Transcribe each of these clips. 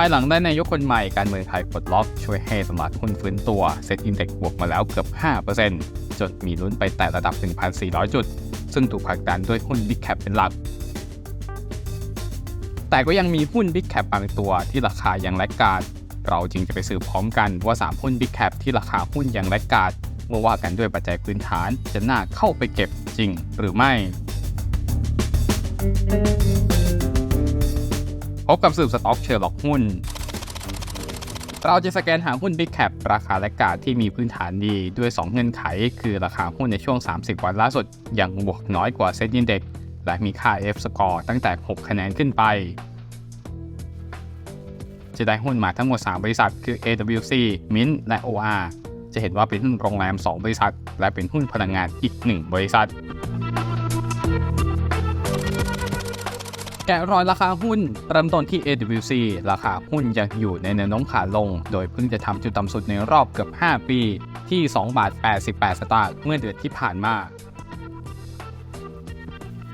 ภายหลังได้นายกคนใหม่การเมืองไทยปลดล็อกช่วยให้ตลาดหุ้นฟื้นตัวเซ็ตอินเด็กซ์บวกมาแล้วเกือบ 5%จนมีลุ้นไปแต่ระดับ 1,400 จุด ซึ่งถูกผลักดันด้วยหุ้น Big Cap เป็นหลัก แต่ก็ยังมีหุ้น Big Cap บางตัวที่ราคายังแลกการ เราจึงจะไปสืบพร้อมกันว่า 3 หุ้น Big Cap ที่ราคาหุ้นยังแลกการเมื่อว่ากันด้วยปัจจัยพื้นฐานจะน่าเข้าไปเก็บจริงหรือไม่ พบกับสืบสต็อกเชอร์ล็อกหุ้น เราจะสแกนหาหุ้น Big Cap ราคาและกาดที่มีพื้นฐานดีด้วย 2 เงื่อนไข คือราคาหุ้นในช่วง 30 วันล่าสุดยังบวกน้อยกว่าเซ็ตยินเด็กและมีค่า F score ตั้งแต่ 6 คะแนนขึ้นไป จะได้หุ้นมาทั้งหมด 3 บริษัท คือ AWC Mint และ OR จะเห็นว่าเป็นหุ้นโรงแรม 2 บริษัท และเป็นหุ้นพลังงานอีก 1 บริษัท แกะรอยราคาหุ้นเริ่มต้นที่ AWC ราคาหุ้นยังอยู่ในแนวโน้มขาลง โดยเพิ่งจะทำจุดต่ำสุดในรอบเกือบ 5 ปีที่2บาท88 สตางค์เมื่อเดือนที่ผ่านมา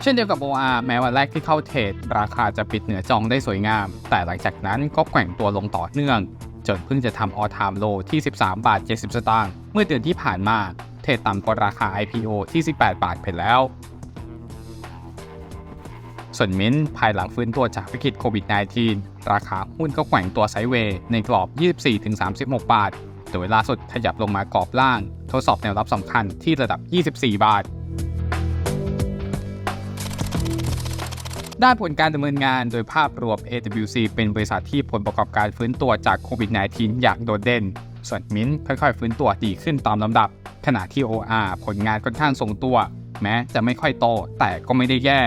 เช่นเดียวกับ OR แม้วันแรกที่เข้าเทรดราคาจะปิดเหนือจองได้สวยงาม แต่หลังจากนั้นก็แกว่งตัวลงต่อเนื่อง จนเพิ่งจะทำ all time low ที่ 13 บาท 70 สตางค์เมื่อเดือนที่ผ่านมา เทรดต่ำกว่าราคา IPO ที่ 18 บาทไปแล้ว ส่วนมิ้นท์ภายหลังฟื้นตัวจากวิกฤตโควิด -19 ราคาหุ้นก็แกว่งตัวไซเวย์ในกรอบ 24-36 บาท โดยล่าสุดขยับลงมากรอบล่าง ทดสอบแนวรับสำคัญที่ระดับ 24 บาท ด้านผลการดำเนินงานโดยภาพรวม AWC เป็นบริษัทที่ผลประกอบการฟื้นตัวจากโควิด -19 อย่างโดดเด่น ส่วนมิ้นท์ค่อยๆ ฟื้นตัวดีขึ้นตามลำดับ ขณะที่ OR ผลงานค่อนข้างทรงตัว แม้จะไม่ค่อยโตแต่ก็ไม่ได้แย่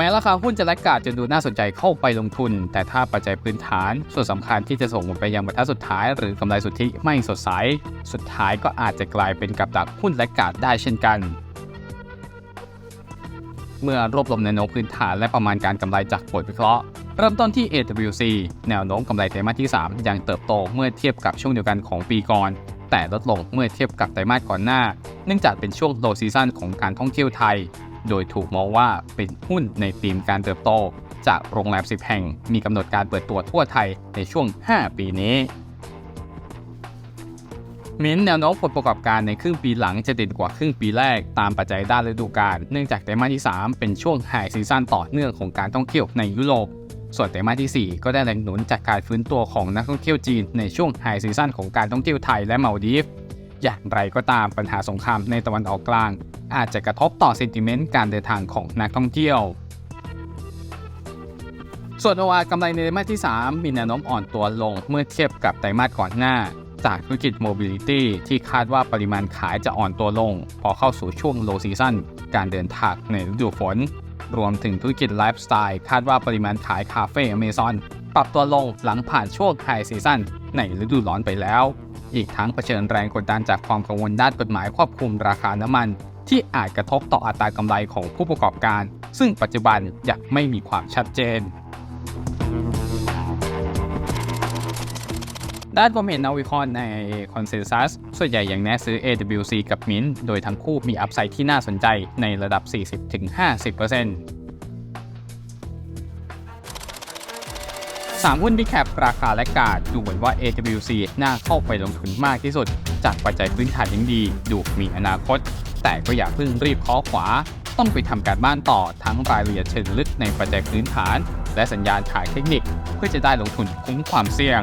แม้ราคาหุ้นจะแลกกาดจนดูน่าสนใจเข้าไปลงทุน แต่ถ้าปัจจัยพื้นฐาน ส่วนสำคัญที่จะส่งผลไปยังบรรทัดสุดท้าย หรือกำไรสุทธิไม่สดใส สุดท้ายก็อาจจะกลายเป็นกับดักหุ้นแลกกาดได้เช่นกัน เมื่อรวบรวมแนวโน้มพื้นฐานและประมาณการกำไรจากบทวิเคราะห์ เริ่มต้นที่ AWC แนวโน้มกำไรไตรมาสที่ 3 ยังเติบโตเมื่อเทียบกับช่วงเดียวกันของปีก่อนแต่ลดลงเมื่อเทียบกับไตรมาสก่อนหน้า เนื่องจากเป็นช่วงโลซีซันของการท่องเที่ยวไทย โดยถูกมองว่าเป็นหุ้นในธีมการเติบโต จากโรงแรม 10 แห่ง มีกำหนดการเปิดตัวทั่วไทยในช่วง 5 ปีนี้มินแนวโน้มผลประกอบการในครึ่งปีหลังจะด่นกว่าครึ่งปีแรกตามปัจจัยด้านฤดูกาลเนื่องจากไตรมาสที่ 3 เป็นช่วงไฮซีซั่นต่อเนื่องของการท่องเที่ยวในยุโรป ส่วนไตรมาสที่ 4 ก็ได้แรงหนุนจากการฟื้นตัวของนักท่องเที่ยวจีนในช่วงไฮซีซั่นของการท่องเที่ยวไทยและมาลดีฟ อย่างไรก็ตามปัญหาสงครามในตะวันออกกลาง อาจจะกระทบต่อเซนติเมนต์การเดินทางของนักท่องเที่ยว ส่วน OR กำไรในไตรมาสที่ 3 มีแนวโน้มอ่อนตัวลงเมื่อเทียบกับไตรมาสก่อนหน้า จากธุรกิจ Mobility ที่คาดว่าปริมาณขายจะอ่อนตัวลง พอเข้าสู่ช่วง low season การเดินทางในฤดูฝน รวมถึงธุรกิจไลฟ์สไตล์คาดว่าปริมาณขายคาเฟ่อเมซอนปรับตัวลงหลังผ่านช่วงไฮซีซั่นในฤดูร้อนไปแล้ว อีกทั้งเผชิญแรงกดดันจากความกังวลด้านกฎหมายควบคุมราคาน้ำมัน ที่อาจกระทบต่ออัตรากำไรของผู้ประกอบการ ซึ่งปัจจุบันยังไม่มีความชัดเจน ด้านความเห็นนักวิเคราะห์ในคอนเซนแซสส่วนใหญ่ยังแนะซื้อ AWC กับ Mint โดยทั้งคู่มีอัพไซด์ที่น่าสนใจในระดับ 40-50% สามหุ้นที่แคปราคาและกาดดูเหมือนว่า AWC น่าเข้าไปลงทุนมากที่สุด จากปัจจัยพื้นฐานยังดี ดูมีอนาคต แต่ก็อย่าเพิ่งรีบเคาะขวา ต้องไปทำการบ้านต่อทั้งรายละเอียดเชิงลึกในปัจจัยพื้นฐาน และสัญญาณขายเทคนิคเพื่อจะได้ลงทุนคุ้มความเสี่ยง